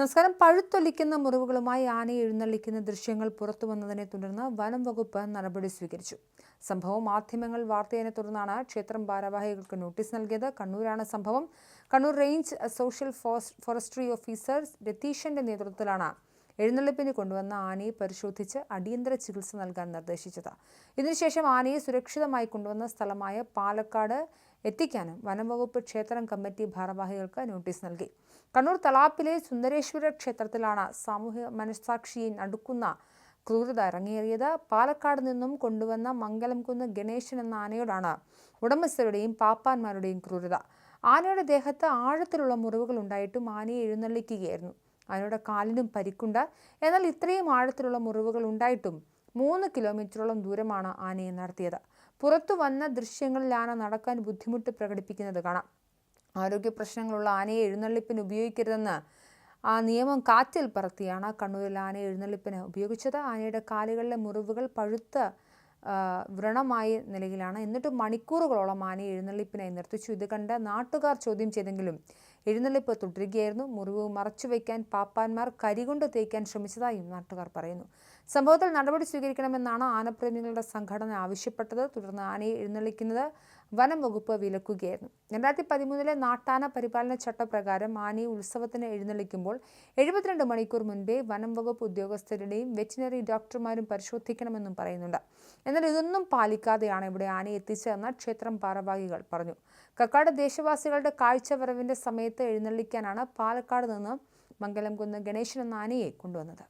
നമസ്കാരം. പഴുത്തൊലിക്കുന്ന മുറിവുകളുമായി ആനയെ എഴുന്നള്ളിക്കുന്ന ദൃശ്യങ്ങൾ പുറത്തു വന്നതിനെ തുടർന്ന് വനം വകുപ്പ് നടപടി സ്വീകരിച്ചു. സംഭവം മാധ്യമങ്ങൾ വാർത്തയെ തുടർന്നാണ് ക്ഷേത്രം ഭാരവാഹികൾക്ക് നോട്ടീസ് നൽകിയത്. കണ്ണൂരാണ് സംഭവം. Kannur range social forestry officer രതീഷന്റെ നേതൃത്വത്തിലാണ് എഴുന്നള്ളിപ്പിന് കൊണ്ടുവന്ന ആനയെ പരിശോധിച്ച് അടിയന്തര ചികിത്സ നൽകാൻ നിർദ്ദേശിച്ചത്. ഇതിനുശേഷം ആനയെ സുരക്ഷിതമായി കൊണ്ടുവന്ന സ്ഥലമായ പാലക്കാട് എത്തിക്കാനും വനംവകുപ്പ് ക്ഷേത്രം കമ്മിറ്റി ഭാരവാഹികൾക്ക് നോട്ടീസ് നൽകി. കണ്ണൂർ തളാപ്പിലെ സുന്ദരേശ്വര ക്ഷേത്രത്തിലാണ് സാമൂഹ്യ മനസ്സാക്ഷിയെ നടുക്കുന്ന ക്രൂരത ഇറങ്ങിയേറിയത് പാലക്കാട് നിന്നും കൊണ്ടുവന്ന മംഗലംകുന്ന് ഗണേശൻ എന്ന ആനയോടാണ് ഉടമസ്ഥരുടെയും പാപ്പാന്മാരുടെയും ക്രൂരത. ആനയുടെ ദേഹത്ത് ആഴത്തിലുള്ള മുറിവുകൾ ഉണ്ടായിട്ടും ആനയെ എഴുന്നള്ളിക്കുകയായിരുന്നു. ആനയുടെ കാലിനും പരിക്കുണ്ട്. എന്നാൽ ഇത്രയും ആഴത്തിലുള്ള മുറിവുകൾ ഉണ്ടായിട്ടും മൂന്ന് കിലോമീറ്ററോളം ദൂരമാണ് ആനയെ നടത്തിയത്. പുറത്തു വന്ന ദൃശ്യങ്ങളിൽ ആന നടക്കാൻ ബുദ്ധിമുട്ട് പ്രകടിപ്പിക്കുന്നത് കാണാം. ആരോഗ്യ പ്രശ്നങ്ങളുള്ള ആനയെ എഴുന്നള്ളിപ്പിന് ഉപയോഗിക്കരുതെന്ന് ആ നിയമം കാറ്റിൽ പറത്തിയാണ് കണ്ണൂരിൽ ആനയെ എഴുന്നള്ളിപ്പിന് ഉപയോഗിച്ചത്. ആനയുടെ കാലുകളിലെ മുറിവുകൾ പഴുത്ത വ്രണമായ നിലയിലാണ്. എന്നിട്ട് മണിക്കൂറുകളോളം ആനയെ എഴുന്നള്ളിപ്പിനായി നിർത്തിച്ചു. ഇത് കണ്ട് നാട്ടുകാർ ചോദ്യം ചെയ്തെങ്കിലും എഴുന്നള്ളിപ്പ് തുടരുകയായിരുന്നു. മുറിവ് മറച്ചുവെക്കാൻ പാപ്പാന്മാർ കരികൊണ്ട് തേക്കാൻ ശ്രമിച്ചതായും നാട്ടുകാർ പറയുന്നു. സംഭവത്തിൽ നടപടി സ്വീകരിക്കണമെന്നാണ് ആനപ്രേമികളുടെ സംഘടന ആവശ്യപ്പെട്ടത്. തുടർന്ന് ആനയെ എഴുന്നള്ളിക്കുന്നത് വനം വകുപ്പ് വിലക്കുകയായിരുന്നു. രണ്ടായിരത്തി പതിമൂന്നിലെ നാട്ടാന പരിപാലന ചട്ടപ്രകാരം ആനയെ ഉത്സവത്തിന് എഴുന്നള്ളിക്കുമ്പോൾ എഴുപത്തിരണ്ട് മണിക്കൂർ മുൻപേ വനം വകുപ്പ് ഉദ്യോഗസ്ഥരുടെയും വെറ്റിനറി ഡോക്ടർമാരും പരിശോധിക്കണമെന്നും പറയുന്നുണ്ട്. എന്നാൽ ഇതൊന്നും പാലിക്കാതെയാണ് ഇവിടെ ആനയെ എത്തിച്ചതെന്ന് ക്ഷേത്രം ഭാരവാഹികൾ പറഞ്ഞു. കക്കാട് ദേശവാസികളുടെ കാഴ്ചവരവിന്റെ സമയത്ത് എഴുന്നള്ളിക്കാനാണ് പാലക്കാട് നിന്ന് മംഗലം കുന്ന് ഗണേശൻ ആനയെ കൊണ്ടുവന്നത്.